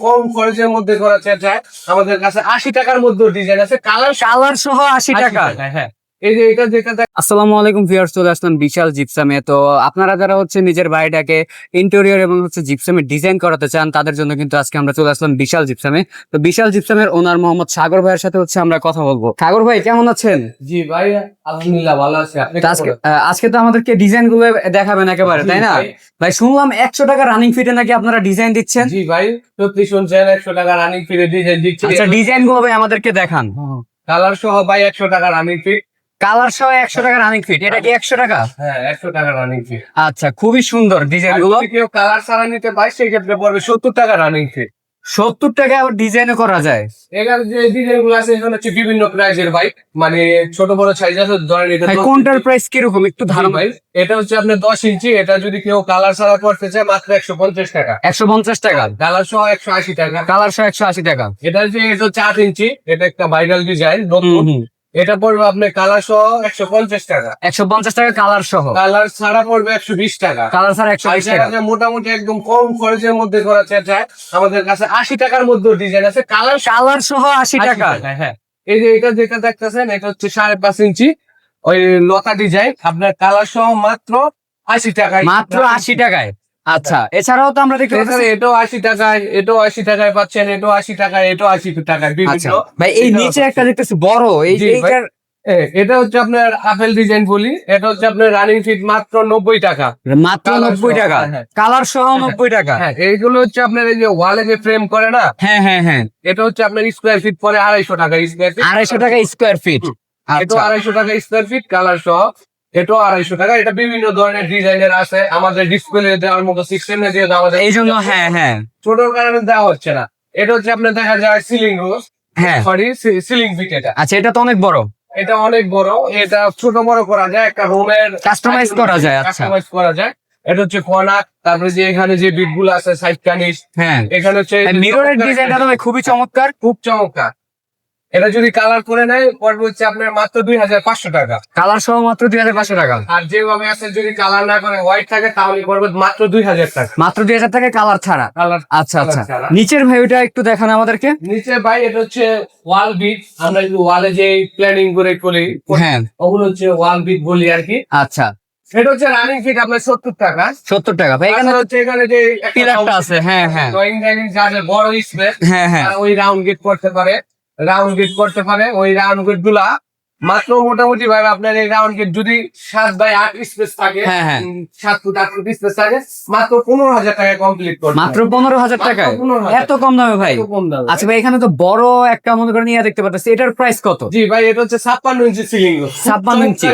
কম খরচের মধ্যে করা যায় আমাদের কাছে আশি টাকার মধ্যে ডিজাইন আছে। কালার কালার সহ আশি টাকা। হ্যাঁ। এই যে এটা যেটা আসসালামু আলাইকুম ভিউয়ার্স চলে আসলাম বিশাল জিপসামে। তো আপনারা যারা হচ্ছে নিজের বাড়িটাকে ইন্টেরিয়র এবং হচ্ছে জিপসামে ডিজাইন করাতে চান তাদের জন্য কিন্তু আজকে আমরা চলে আসলাম বিশাল জিপসামে। তো বিশাল জিপসামের ওনার মোহাম্মদ সাগর ভাইয়ের সাথে হচ্ছে আমরা কথা বলব। সাগর ভাই কেমন আছেন? জি ভাই আলহামদুলিল্লাহ ভালো আছে। আজকে আজকে তো আমাদেরকে ডিজাইনগুলো দেখাবেন একেবারে তাই না? ভাই। শুনলাম একশো টাকা রানিং ফিটে নাকি আপনারা ডিজাইন দিচ্ছেন। জি ভাই সত্যি শুনছেন একশো টাকা রানিং ডিজাইন দিচ্ছি। আচ্ছা ডিজাইনগুলো ভাই আমাদেরকে দেখান। কালার সহ ভাই একশো টাকা রানিং ফি কালার সহ একশো টাকা রানিং ফিট এটা কি একশো টাকা? হ্যাঁ একশো টাকা রানিং ফি আচ্ছা খুবই সুন্দর ডিজাইনগুলো। কেউ কালার ছাড়া নিতে পারে সেই ক্ষেত্রে পড়বে সত্তর টাকা রানিং ফি সত্তর টাকা আবার ডিজাইনও করা যায়। এখানে যে ডিজাইনগুলো আছে এখানে হচ্ছে বিভিন্ন প্রাইজের বাইক মানে ছোট বড় সাইজ আছে ধরেন এটা কোনটার প্রাইস কীরকম? একটু ধারণা। ভাই এটা হচ্ছে আপনার দশ ইঞ্চি এটা যদি কেউ কালার ছাড়া করতে চায় মাত্র একশো পঞ্চাশ টাকা। একশো পঞ্চাশ টাকা। কালার সহ একশো আশি টাকা। কালার সহ একশো আশি টাকা। এটা যে এটা হচ্ছে আট ইঞ্চি এটা একটা ভাইরাল ডিজাইন নতুন। এটা পড়বে আপনার কালার সহ একশো পঞ্চাশ টাকা। একশো পঞ্চাশ টাকা কালার সহ। কালার ছাড়া পড়বে একশো বিশ টাকা। কালার ছাড়া একশো বিশ টাকা। মোটামুটি একদম কম খরচের মধ্যে করা চায় আমাদের কাছে আশি টাকার মধ্যে ডিজাইন আছে। কালার কালার সহ আশি টাকা। হ্যাঁ। এই যে এটা যেটা দেখতেছেন এটা হচ্ছে সাড়ে পাঁচ ইঞ্চি। ওই লতা ডিজাইন আপনার কালার সহ মাত্র আশি টাকায়। মাত্র আশি টাকায়। আচ্ছা এছাড়াও তো আমরা দেখতে পাচ্ছি এটাও আশি টাকায় এটাও আশি টাকায় পাচ্ছেন এটাও আশি টাকায় এটাও আশি টাকায় আচ্ছা বিভিন্ন ভাই এই নিচে একটা দেখতেছি বড় এই এইটার এটা হচ্ছে আপনার আপেল ডিজাইন বলি এটা হচ্ছে আপনার রানিং ফিট মাত্র নব্বই টাকা। মাত্র নব্বই টাকা। হ্যাঁ। কালার সহ নব্বই টাকা। হ্যাঁ এইগুলো হচ্ছে আপনার এই যে ওয়ালে যে ফ্রেম করে না হ্যাঁ হ্যাঁ হ্যাঁ। এটা হচ্ছে আপনার স্কোয়ার ফিট পরে আড়াইশো টাকা স্কোয়ার ফিট আড়াইশো টাকা স্কোয়ার ফিট আচ্ছা। আড়াইশো টাকা স্কোয়ার ফিট কালার সহ। এটাও আড়াইশো টাকা। এটা বিভিন্ন ধরনের ডিজাইনের আছে। আমাদের ডিসপ্লে দেওয়ার মতো সিস্টেমে দিয়ে দেওয়া আমাদের এই জন্য হ্যাঁ হ্যাঁ। ছোট কারণে দেওয়া হচ্ছে না। এটা হচ্ছে আপনার দেখা যায় সিলিং রোজ হ্যাঁ। সরি সিলিং ফিট এটা। আচ্ছা এটা তো অনেক বড়। এটা অনেক বড়। এটা ছোট বড় করা যায়। একটা রুমের কাস্টমাইজ করা যায় আচ্ছা। কাস্টমাইজ করা যায়। এটা হচ্ছে কনাক তারপরে যে এখানে যে বিটগুলো আছে সাইড কানিস হ্যাঁ। এখানে হচ্ছে মিররের ডিজাইনটা খুবই চমৎকার। খুব চমৎকার। এটা যদি কালার করে নেয় পড়বে হচ্ছে আপনার মাত্র দুই হাজার পাঁচশো টাকা। কালার সহ মাত্র দুই হাজার পাঁচশো টাকা। আর যেভাবে আছে যদি কালার না করে হোয়াইট থাকে তাহলে পড়বে মাত্র দুই হাজার টাকা। মাত্র দুই হাজার টাকা কালার ছাড়া। কালার আচ্ছা আচ্ছা। নিচের ভাই ওটা একটু দেখান আমাদেরকে। নিচে ভাই এটা হচ্ছে ওয়াল বিট আমরা যদি ওয়ালে যে প্ল্যানিং করে করি হ্যাঁ। ওগুলো হচ্ছে ওয়াল বিট বলি আর কি। আচ্ছা। সেটা হচ্ছে রানিং ফিট আপনার সত্তর টাকা। সত্তর টাকা। ভাই এখানে এখানে হচ্ছে এখানে যে পিলারটা আছে। হ্যাঁ হ্যাঁ। ড্রয়িং ডাইনিং যাদের বড় স্পেস হ্যাঁ হ্যাঁ। ওই রাউন্ড গেট করতে পারে। রাউন্ড গেট করতে পারে ওই রাউন্ড গেটগুলা। মাত্র মোটামুটি ভাবে আপনার এই রাউন্ড গেট যদি সাত বাই আট স্পেস থাকে হ্যাঁ, হ্যাঁ। সাত ফুট আট ফুট স্পেস থাকে মাত্র পনেরো হাজার টাকায় কমপ্লিট করতে মাত্র পনেরো হাজার 15,000 এত কম দামে ভাই। আচ্ছা ভাই এখানে তো বড় একটা মনে করেন ইয়া দেখতে পাচ্ছি এটার প্রাইস কত? জি ভাই এটা হচ্ছে ছাপ্পান্ন ইঞ্চি সিলিং 56 ইঞ্চি।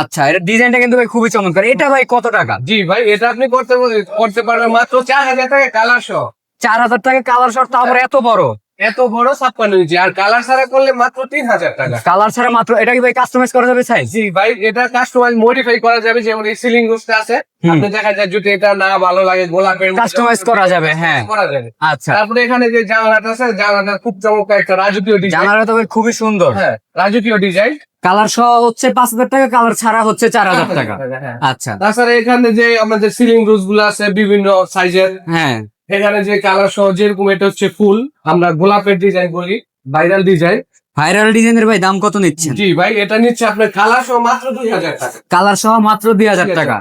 আচ্ছা এটা ডিজাইনটা কিন্তু ভাই খুবই চমৎকার। এটা ভাই কত টাকা? জি ভাই এটা আপনি করতে করতে পারবেন মাত্র চার হাজার টাকা কালার সহ। চার হাজার টাকা কালার শর্ট তারপরে এত বড়? এত বড় ছাপ্পান্ন ইঞ্চি। আর কালার ছাড়া করলে মাত্র তিন হাজার টাকা। কালার ছাড়া মাত্র এটা কি ভাই কাস্টমাইজ করা যাবে সাইজ জি ভাই এটা কাস্টমাইজ মডিফাই করা যাবে যেমন এই সিলিং রুফটা আছে। আপনি দেখা যায় যদি এটা না ভালো লাগে গোলাপের কাস্টমাইজ করা যাবে হ্যাঁ। করা যাবে। আচ্ছা। তারপরে এখানে যে জানালাটা আছে জানালাটা খুব চমৎকার একটা রাজকীয় ডিজাইন জানালা তো খুবই সুন্দর। হ্যাঁ রাজকীয় ডিজাইন কালার সহ হচ্ছে পাঁচ হাজার টাকা কালার ছাড়া হচ্ছে চার হাজার টাকা। হ্যাঁ। আচ্ছা। তাছাড়া এখানে যে আমাদের সিলিং রুফগুলো আছে বিভিন্ন সাইজের হ্যাঁ। এখানে যে কালার সহ যেরকম এটা হচ্ছে ফুল আমরা গোলাপের ডিজাইন বলি ভাইরাল ডিজাইন ভাইরাল ডিজাইনের ভাই দাম কত নিচ্ছেন? জি ভাই এটা নিচ্ছে আপনার কালার সহ মাত্র দুই হাজার টাকা। কালার সহ মাত্র দুই হাজার টাকা।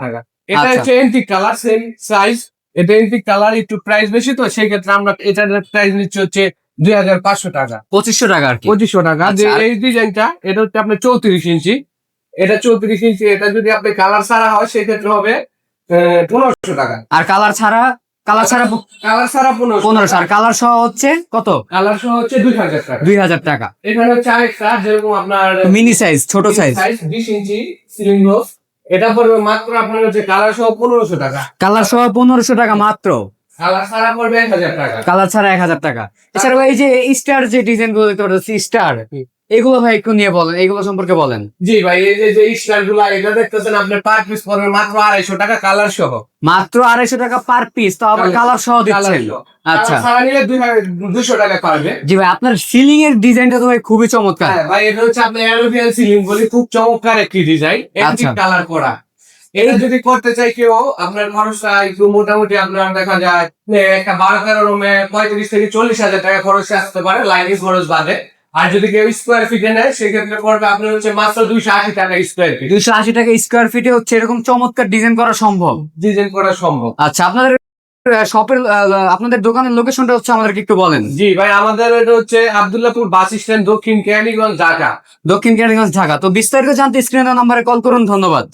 এটা আচ্ছা। হচ্ছে এন্টিক কালার সেম সাইজ এটা এন্টিক কালার একটু প্রাইস বেশি তো সেই ক্ষেত্রে আমরা এটার প্রাইস নিচ্ছে হচ্ছে দুই হাজার পাঁচশো টাকা। পঁচিশশো টাকা আর পঁচিশশো টাকা। যে আচ্ছা, এই ডিজাইনটা এটা হচ্ছে আপনার চৌত্রিশ ইঞ্চি। এটা চৌত্রিশ ইঞ্চি এটা যদি আপনি কালার ছাড়া হয় সেক্ষেত্রে হবে পনেরোশো টাকা। আর কালার ছাড়া কালার ছাড়া কালার ছাড়া পনেরোশো পনেরোশো আর কালার সহ হচ্ছে কত? কালার সহ হচ্ছে দুই হাজার টাকা। দুই হাজার টাকা। এখানে হচ্ছে আরেকটা যেরকম আপনার মিনি সাইজ ছোট সাইজ বিশ ইঞ্চি সিলিং এটা পড়বে মাত্র আপনার হচ্ছে কালার সহ পনেরোশো টাকা। কালার সহ পনেরোশো টাকা মাত্র। কালার ছাড়া পড়বে এক হাজার টাকা। কালার ছাড়া এক হাজার টাকা। এছাড়া এই যে স্টার যে ডিজাইনগুলো দেখতে পাচ্ছি স্টার এগুলো ভাই একটু নিয়ে বলেন এগুলো সম্পর্কে বলেন। জি ভাই এই যে যে স্টারগুলা এটা দেখতেছেন আপনার পার পিস পড়বে মাত্র আড়াইশো টাকা কালার সহ। মাত্র আড়াইশো টাকা পার পিস তো আবার কালার সহ দিচ্ছেন। আচ্ছা। দুশো টাকা পারবে। জি ভাই আপনার সিলিং এর ডিজাইনটা তো ভাই খুবই চমৎকার। হ্যাঁ ভাই এটা হচ্ছে আপনার অ্যালোভিয়ান সিলিং বলি খুব চমৎকার একটি ডিজাইন আচ্ছা। কালার করা। এটা যদি করতে চাই কেউ আপনার খরচটা একটু মোটামুটি আপনার দেখা যায় একটা বারো তেরো রুমে পঁয়ত্রিশ থেকে চল্লিশ হাজার টাকা খরচ আসতে পারে লাইনিং খরচ বাদে। আর যদি কেউ স্কোয়ার ফিটে নেয় সেক্ষেত্রে পড়বে আপনার হচ্ছে মাত্র দুইশো আশি টাকা স্কোয়ার ফিট দুইশো আশি টাকা স্কোয়ার ফিটে হচ্ছে এরকম চমৎকার ডিজাইন করা সম্ভব। ডিজাইন করা সম্ভব। আচ্ছা আপনাদের শপের আপনাদের দোকানের লোকেশনটা হচ্ছে আমাদেরকে একটু বলেন। জি ভাই আমাদের এটা হচ্ছে আবদুল্লাপুর বাস স্ট্যান্ড দক্ষিণ কেরানীগঞ্জ ঢাকা। দক্ষিণ কেরানীগঞ্জ ঢাকা। তো বিস্তারিত জানতে স্ক্রিনে নাম্বারে কল করুন ধন্যবাদ।